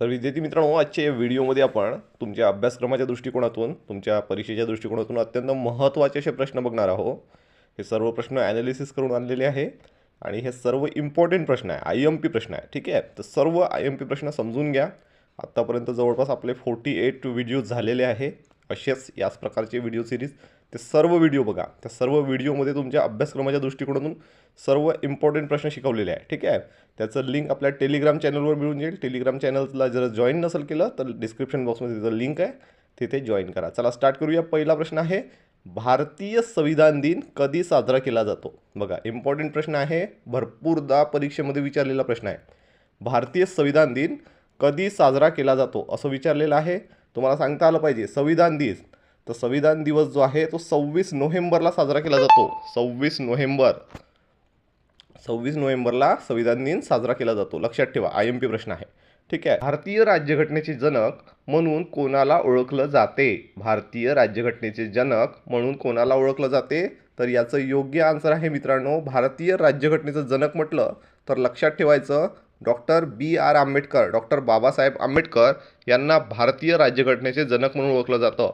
तर विद्यार्थी मित्रांनो आजच्या या व्हिडिओमध्ये आपण तुमच्या अभ्यासक्रमाच्या दृष्टिकोनातून तुमच्या परीक्षेच्या दृष्टिकोनातून अत्यंत महत्त्वाचे असे प्रश्न बघणार आहोत. हे सर्व प्रश्न ॲनालिसिस करून आणलेले आहे आणि हे सर्व इम्पॉर्टंट प्रश्न आहे आय एम पी प्रश्न आहे ठीक आहे? तर सर्व आय एम पी प्रश्न समजून घ्या. आत्तापर्यंत जवळपास आपले फोर्टी एट व्हिडिओज झालेले आहे. असेच याच प्रकारचे व्हिडिओ सिरीज ते सर्व व्हिडिओ बघा. त्या सर्व व्हिडिओमध्ये तुमच्या अभ्यासक्रमाच्या दृष्टिकोनातून सर्व इम्पॉर्टंट प्रश्न शिकवलेले आहे ठीक आहे? त्याचं लिंक आपल्या टेलिग्राम चॅनलवर मिळून जाईल. टेलिग्राम चॅनलला जर जॉईन नसेल केलं तर डिस्क्रिप्शन बॉक्समध्ये त्याचं लिंक आहे तिथे जॉईन करा. चला स्टार्ट करूया. पहिला प्रश्न आहे भारतीय संविधान दिन कधी साजरा केला जातो? बघा इम्पॉर्टंट प्रश्न आहे भरपूरदा परीक्षेमध्ये विचारलेला प्रश्न आहे. भारतीय संविधान दिन कधी साजरा केला जातो? असं विचारलेलं आहे. तुम्हाला सांगता आलं पाहिजे. संविधान दिन तर संविधान दिवस जो आहे तो सव्वीस नोव्हेंबरला साजरा केला जातो. सव्वीस नोव्हेंबर. सव्वीस नोव्हेंबरला संविधान दिन साजरा केला जातो. लक्षात ठेवा आय एम पी प्रश्न आहे. ठीक आहे? भारतीय राज्यघटनेचे जनक म्हणून कोणाला ओळखलं जाते? भारतीय राज्यघटनेचे जनक म्हणून कोणाला ओळखलं जाते? तर याचं योग्य आन्सर आहे मित्रांनो भारतीय राज्यघटनेचं जनक म्हटलं तर लक्षात ठेवायचं doctor B R Ambedkar doctor Babasaheb Ambedkar यांना भारतीय राज्यघटनेचे जनक म्हणून ओळखलं जातं.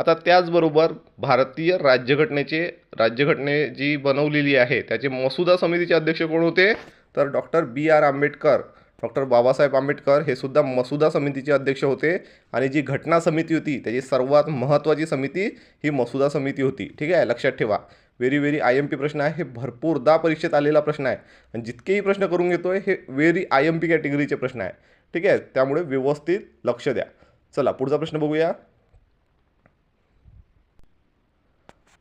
आता त्याचबरोबर भारतीय राज्यघटनेचे राज्यघटने जी बनवलेली आहे त्याचे मसुदा समितीचे अध्यक्ष कोण होते? तर doctor B R Ambedkar. Doctor Babasaheb Ambedkar हे सुद्धा मसुदा समितीचे अध्यक्ष होते आणि जी घटना समिती होती त्याची सर्वात महत्त्वाची समिती ही मसुदा समिती होती. ठीक आहे? लक्षात ठेवा. Very very I M P प्रश्न आहे. हे भरपूरदा परीक्षेत आलेला प्रश्न आहे. आणि जितकेही प्रश्न करून घेतो आहे हे व्हेरी आय एम पी कॅटेगरीचे प्रश्न आहे. ठीक आहे? त्यामुळे व्यवस्थित लक्ष द्या. चला पुढचा प्रश्न बघूया.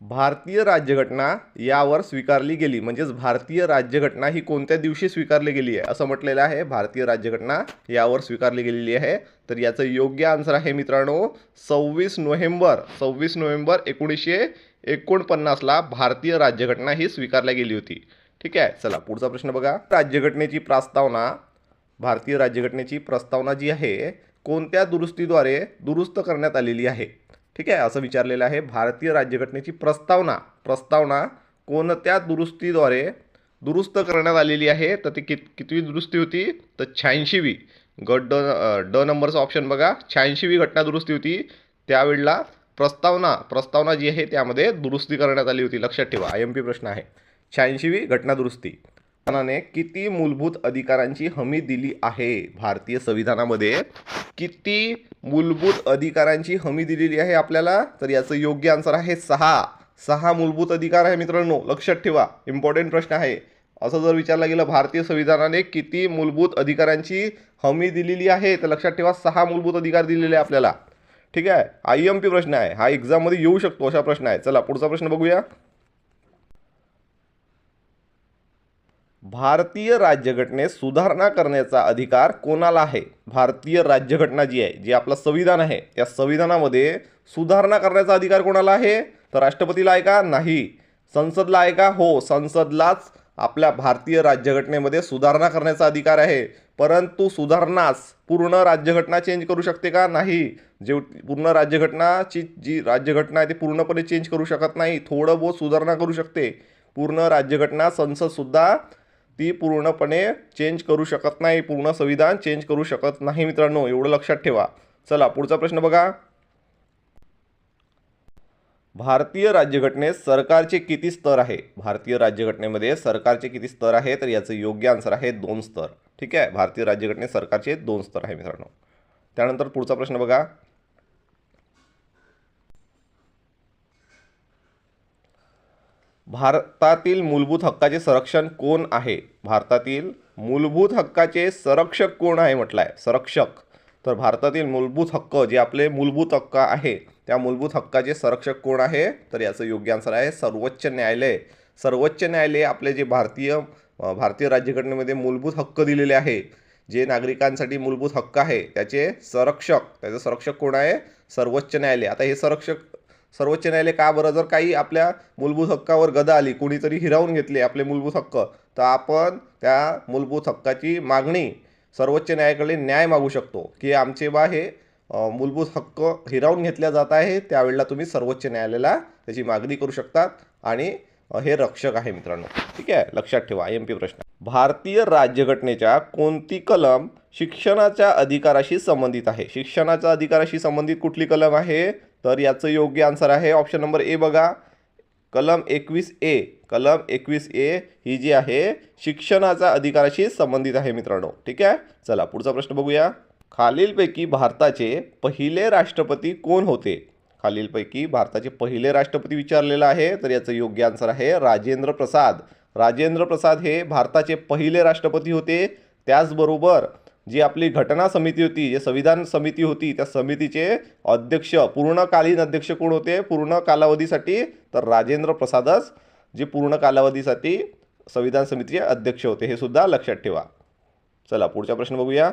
भारतीय राज्यघटना यावर स्वीकारली गेली. म्हणजेच भारतीय राज्यघटना ही कोणत्या दिवशी स्वीकारली गेली आहे? असं म्हटलेलं आहे. भारतीय राज्यघटना यावर स्वीकारली गेलेली आहे. तर याचं योग्य आन्सर आहे मित्रांनो सव्वीस नोव्हेंबर. सव्वीस नोव्हेंबर एकोणीसशे एकोणपन्नासला भारतीय राज्यघटना ही स्वीकारली गेली होती. ठीक आहे? चला पुढचा प्रश्न बघा. राज्यघटनेची प्रस्तावना भारतीय राज्यघटनेची प्रस्तावना जी आहे कोणत्या दुरुस्तीद्वारे दुरुस्त करण्यात आलेली आहे? ठीक आहे असं विचारलेलं आहे. भारतीय राज्यघटनेची प्रस्तावना प्रस्तावना कोणत्या दुरुस्तीद्वारे दुरुस्त करण्यात आलेली आहे? तर ती कित कितवी दुरुस्ती होती? तर शहाऐंशीवी. गट ड ड नंबरचा ऑप्शन बघा. शहाऐंशीवी घटना दुरुस्ती होती. त्यावेळेला प्रस्तावना प्रस्तावना जी आहे त्यामध्ये दुरुस्ती करण्यात आली होती. लक्षात ठेवा आय एम पी प्रश्न आहे. शहाऐंशीवी घटना दुरुस्ती. संविधानाने किती मूलभूत अधिकारांची हमी दिली आहे? भारतीय संविधानामध्ये किती मूलभूत अधिकारांची हमी दिलेली आहे आपल्याला? तर याचं योग्य आन्सर आहे सहा. सहा मूलभूत अधिकार आहे मित्रांनो. लक्षात ठेवा. इम्पॉर्टंट प्रश्न आहे. असं जर विचारलं गेलं भारतीय संविधानाने किती मूलभूत अधिकारांची हमी दिलेली आहे? तर लक्षात ठेवा सहा मूलभूत अधिकार दिलेले आहे आपल्याला. ठीक आहे? आय एम पी प्रश्न आहे. हा एक्झाममध्ये येऊ शकतो अशा प्रश्न आहे. चला पुढचा प्रश्न बघूया. भारतीय राज्यघटनेत सुधारणा करण्याचा अधिकार कोणाला आहे? भारतीय राज्यघटना जी आहे जी आपलं संविधान आहे त्या संविधानामध्ये सुधारणा करण्याचा अधिकार कोणाला आहे? तर राष्ट्रपतीला आहे का? नाही. संसदला आहे का? हो संसदलाच आपल्या भारतीय राज्यघटनेमध्ये सुधारणा करण्याचा अधिकार आहे. परंतु सुधारणाच पूर्ण राज्यघटना चेंज करू शकते का? नाही. जे पूर्ण राज्यघटनाची जी राज्यघटना आहे ती पूर्णपणे चेंज करू शकत नाही. थोडं बहुत सुधारणा करू शकते. पूर्ण राज्यघटना संसदसुद्धा ती पूर्णपणे चेंज करू शकत नाही पूर्ण संविधान चेंज करू शकत नाही मित्रांनो एवढं लक्षात ठेवा. चला पुढचा प्रश्न बघा. भारतीय राज्यघटनेत सरकारचे किती स्तर आहे? भारतीय राज्यघटनेमध्ये सरकारचे किती स्तर आहे? तर याचं योग्य आन्सर आहे दोन स्तर. ठीक आहे? भारतीय राज्यघटनेत सरकारचे दोन स्तर आहे मित्रांनो. त्यानंतर पुढचा प्रश्न बघा. भारतातील मूलभूत हक्काचे संरक्षण कोण आहे? भारतातील मूलभूत हक्काचे संरक्षक कोण आहे म्हटलं आहे संरक्षक. तर भारतातील मूलभूत हक्क जे आपले मूलभूत हक्क आहे त्या मूलभूत हक्काचे संरक्षक कोण आहे? तर याचं योग्य आन्सर आहे सर्वोच्च न्यायालय. सर्वोच्च न्यायालय आपले जे भारतीय भारतीय राज्यघटनेमध्ये मूलभूत हक्क दिलेले आहे जे नागरिकांसाठी मूलभूत हक्क आहे त्याचे संरक्षक त्याचं संरक्षक कोण आहे? सर्वोच्च न्यायालय. आता हे संरक्षक सर्वोच्च न्यायालय का बरं? जर काही आपल्या मूलभूत हक्कावर गदा आली कोणीतरी हिरावून घेतले आपले मूलभूत हक्क तर आपण त्या मूलभूत हक्काची मागणी सर्वोच्च न्यायालयाकडे न्याय मागू शकतो की आमचे बा हे मूलभूत हक्क हिरावून घेतल्या जात आहे त्यावेळेला तुम्ही सर्वोच्च न्यायालयाला त्याची मागणी करू शकतात आणि हे रक्षक आहे मित्रांनो. ठीक आहे? लक्षात ठेवा एम पी प्रश्न. भारतीय राज्यघटनेच्या कोणती कलम शिक्षणाच्या अधिकाराशी संबंधित आहे? शिक्षणाच्या अधिकाराशी संबंधित कुठली कलम आहे? तर याचं योग्य आन्सर आहे. ऑप्शन नंबर ए बघा. कलम एकवीस ए कलम एकवीस ए ही जी आहे शिक्षणाच्या अधिकाराशी संबंधित आहे मित्रांनो. ठीक आहे? चला पुढचा प्रश्न बघूया. खालीलपैकी भारताचे पहिले राष्ट्रपती कोण होते? खालीलपैकी भारताचे पहिले राष्ट्रपती विचारलेलं आहे तर याचं योग्य आन्सर आहे राजेंद्र प्रसाद. राजेंद्र प्रसाद हे भारताचे पहिले राष्ट्रपती होते. त्याचबरोबर जी आपली घटना समिती होती जे संविधान समिती होती त्या समितीचे अध्यक्ष पूर्णकालीन अध्यक्ष कोण होते? पूर्ण कालावधीसाठी तर राजेंद्र प्रसादच जे पूर्ण कालावधीसाठी संविधान समितीचे अध्यक्ष होते. हे सुद्धा लक्षात ठेवा. चला पुढचा प्रश्न बघूया.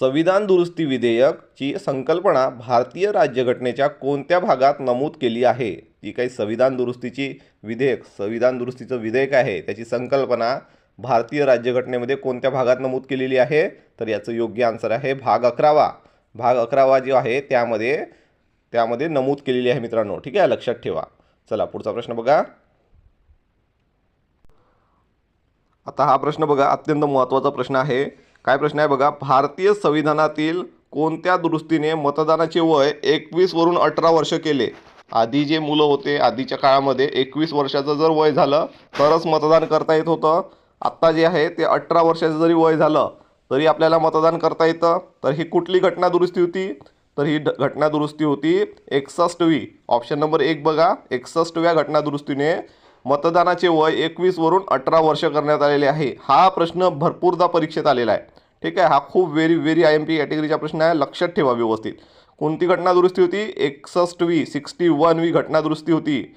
संविधान दुरुस्ती विधेयकची संकल्पना भारतीय राज्यघटनेच्या कोणत्या भागात नमूद केली आहे? जी काही संविधान दुरुस्तीची विधेयक संविधान दुरुस्तीचं विधेयक आहे त्याची संकल्पना भारतीय राज्यघटनेमध्ये कोणत्या भागात नमूद केलेली आहे? तर याचं योग्य आन्सर आहे भाग अकरावा. भाग अकरावा जो आहे त्यामध्ये त्यामध्ये नमूद केलेली आहे मित्रांनो. ठीक आहे लक्षात ठेवा. चला पुढचा प्रश्न बघा. आता हा प्रश्न बघा अत्यंत महत्त्वाचा प्रश्न आहे. काय प्रश्न आहे बघा भारतीय संविधानातील कोणत्या दुरुस्तीने मतदानाचे वय एकवीसवरून अठरा वर्ष केले? आधी जे मुलं होते आधीच्या काळामध्ये एकवीस वर्षाचं जर वय झालं तरच मतदान करता येत होतं. आत्ता जे आहे ते अठरा वर्षाचं जरी वय झालं तरी आपल्याला मतदान करता येतं. तर ही कुठली घटना दुरुस्ती होती? तर ही घटना दुरुस्ती होती एकसष्टवी. ऑप्शन नंबर एक बघा. एकसष्टव्या घटना दुरुस्तीने मतदानाचे वय एकवीसवरून अठरा वर्ष करण्यात आलेले आहे. हा प्रश्न भरपूरदा परीक्षेत आलेला आहे. ठीक आहे? हा खूप very very I M P कॅटेगरीचा प्रश्न आहे. लक्षात ठेवा व्यवस्थित. कोणती घटना दुरुस्ती होती? एकसष्टवी सिक्स्टी वनवी घटना दुरुस्ती होती.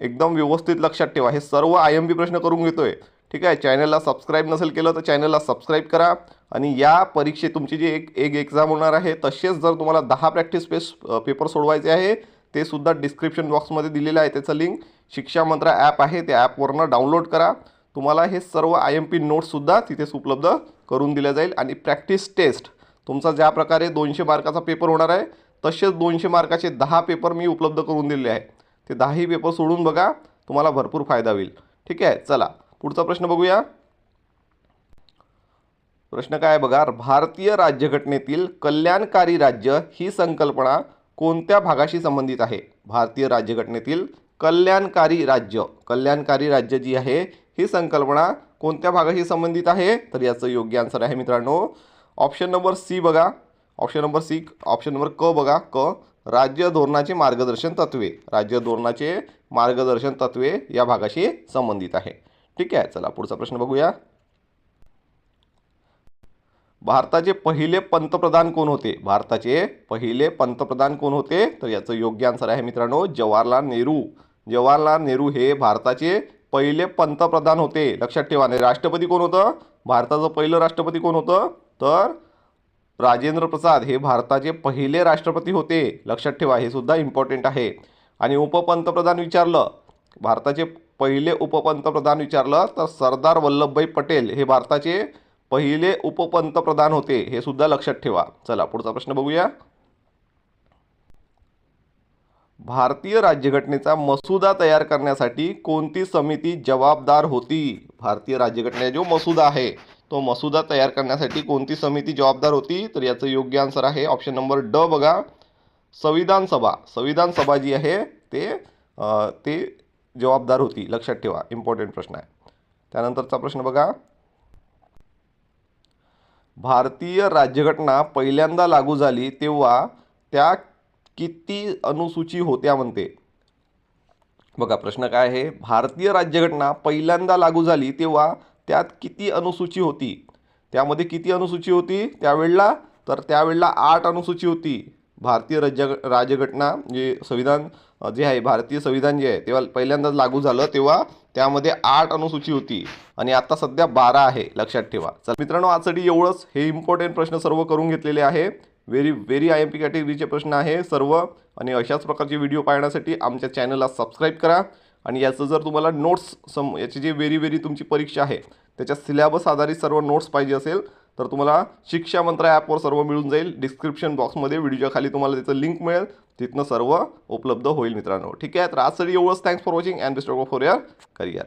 एकदम व्यवस्थित लक्षात ठेवा. हे सर्व आय एम पी प्रश्न करून घेतोय. ठीक आहे? चॅनलला सबस्क्राईब नसेल केलं तर चॅनलला सबस्क्राईब करा. आणि या परीक्षे तुमची जी एक एक एक्झाम होणार आहे तसेच जर तुम्हाला दहा प्रॅक्टिस पेस पेपर सोडवायचे आहे ते सुद्धा डिस्क्रिप्शन बॉक्समध्ये दिलेलं आहे त्याचं लिंक शिक्षा मंत्रा ॲप आहे त्या ॲपवरनं डाउनलोड करा. तुम्हाला हे सर्व आय एम पी नोट्ससुद्धा तिथेच उपलब्ध करून दिल्या जाईल. आणि प्रॅक्टिस टेस्ट तुमचा ज्या प्रकारे दोनशे मार्काचा पेपर होणार आहे तसेच दोनशे मार्काचे दहा पेपर मी उपलब्ध करून दिले आहे. ते दहाही पेपर सोडून बघा तुम्हाला भरपूर फायदा होईल. ठीक आहे? चला. पुढचा प्रश्न बघूया. प्रश्न काय आहे बघा भारतीय राज्यघटनेतील कल्याणकारी राज्य ही संकल्पना कोणत्या भागाशी संबंधित आहे? भारतीय राज्यघटनेतील कल्याणकारी राज्य कल्याणकारी राज्य जी आहे ही संकल्पना कोणत्या भागाशी संबंधित आहे? तर याचं योग्य आन्सर आहे मित्रांनो ऑप्शन नंबर सी बघा. Option number C option number क बघा. क राज्य धोरणाचे मार्गदर्शन तत्वे. राज्य धोरणाचे मार्गदर्शन तत्वे या भागाशी संबंधित आहे. ठीक आहे चला पुढचा प्रश्न बघूया. भारताचे पहिले पंतप्रधान कोण होते? भारताचे पहिले पंतप्रधान कोण होते? तर याचं योग्य आन्सर आहे मित्रांनो जवाहरलाल नेहरू. जवाहरलाल नेहरू हे भारताचे पहिले पंतप्रधान होते. लक्षात ठेवा आणि राष्ट्रपती कोण होतं? भारताचं पहिलं राष्ट्रपती कोण होतं? तर राजेंद्र प्रसाद हे भारताचे पहिले राष्ट्रपती होते. लक्षात ठेवा हे सुद्धा इम्पॉर्टंट आहे. आणि उपपंतप्रधान विचारलं भारताचे पहिले उपपंतप्रधान विचारलं तर सरदार वल्लभभाई पटेल हे भारताचे पहिले उपपंतप्रधान होते हे सुद्धा लक्षात ठेवा. चला पुढचा प्रश्न बघूया. भारतीय राज्यघटनेचा मसुदा तयार करण्यासाठी कोणती समिती जबाबदार होती? भारतीय राज्यघटनेचा जो मसुदा आहे तो मसुदा तयार करण्यासाठी कोणती समिती जबाबदार होती? तर याचं योग्य आन्सर आहे ऑप्शन नंबर ड बघा. संविधान सभा. संविधान सभा जी आहे ते ते जबाबदार होती. लक्षात ठेवा इम्पॉर्टंट प्रश्न आहे. त्यानंतरचा प्रश्न बघा. भारतीय राज्यघटना पहिल्यांदा लागू झाली तेव्हा त्या किती अनुसूची होत्या म्हणते. बघा प्रश्न काय आहे? भारतीय राज्यघटना पहिल्यांदा लागू झाली तेव्हा त्यात किती अनुसूची होती? त्यामध्ये किती अनुसूची होती? त्यावेळेला? तर त्यावेळेला आठ अनुसूची होती. भारतीय राज्य राज्यघटना जे संविधान जे आहे भारतीय संविधान जे आहे तेव्हा पहिल्यांदाच लागू झालं तेव्हा त्यामध्ये आठ अनुसूची होती आणि आता सध्या बारा आहे लक्षात ठेवा. चल मित्रांनो आजसाठी एवढंच. हे इम्पॉर्टंट प्रश्न सर्व करून घेतलेले आहे. Very very I M P कॅटेगरीचे प्रश्न आहे सर्व. आणि अशाच प्रकारचे व्हिडिओ पाहण्यासाठी आमच्या चॅनलला सबस्क्राईब करा. आणि याचं जर तुम्हाला नोट्स सम याची जी व्हेरी व्हेरी तुमची परीक्षा आहे त्याच्या सिलेबस आधारित सर्व नोट्स पाहिजे असेल तर तुम्हाला शिक्षा मंत्र ॲपवर सर्व मिळून जाईल. डिस्क्रिप्शन बॉक्समध्ये व्हिडिओच्या खाली तुम्हाला त्याचं लिंक मिळेल. तिथनं सर्व उपलब्ध होईल मित्रांनो. ठीक आहे? तर आजसाठी एवढंच. Thanks for watching and best for your career